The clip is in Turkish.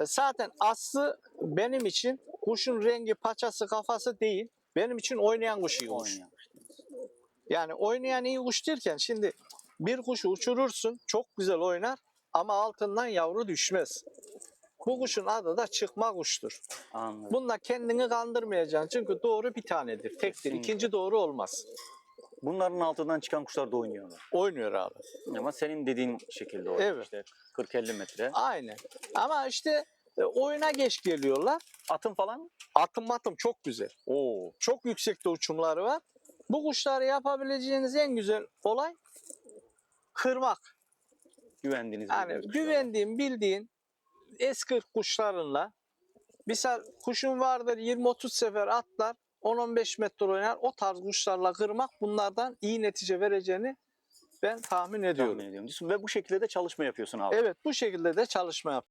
E, Zaten aslı benim için kuşun rengi, paçası, kafası değil. Benim için oynayan kuş iyi kuş. Yani oynayan iyi kuş derken şimdi bir kuşu uçurursun çok güzel oynar ama altından yavru düşmez. Bu kuşun adı da çıkma kuştur. Anladım. Bununla kendini kandırmayacaksın çünkü doğru bir tanedir. Tektir. Kesinlikle. İkinci doğru olmaz. Bunların altından çıkan kuşlar da oynuyorlar. Oynuyor abi. Ama senin dediğin şekilde oynuyor. Evet. İşte 40-50 metre. Aynen. Ama işte e, oyuna geç geliyorlar. Atın falan. Atım atım çok güzel. Oo. Çok yüksekte uçumları var. Bu kuşları yapabileceğiniz en güzel olay kırmak. Güvendiğiniz Yani kuşlar. güvendiğin, bildiğin eski kuşlarınla misal kuşun vardır 20-30 sefer atlar 10-15 metre oynar. O tarz kuşlarla kırmak bunlardan iyi netice vereceğini ben tahmin ediyorum. Tahmin ediyorum. diyorsun. Ve bu şekilde de çalışma yapıyorsun abi. Evet bu şekilde de çalışma yap.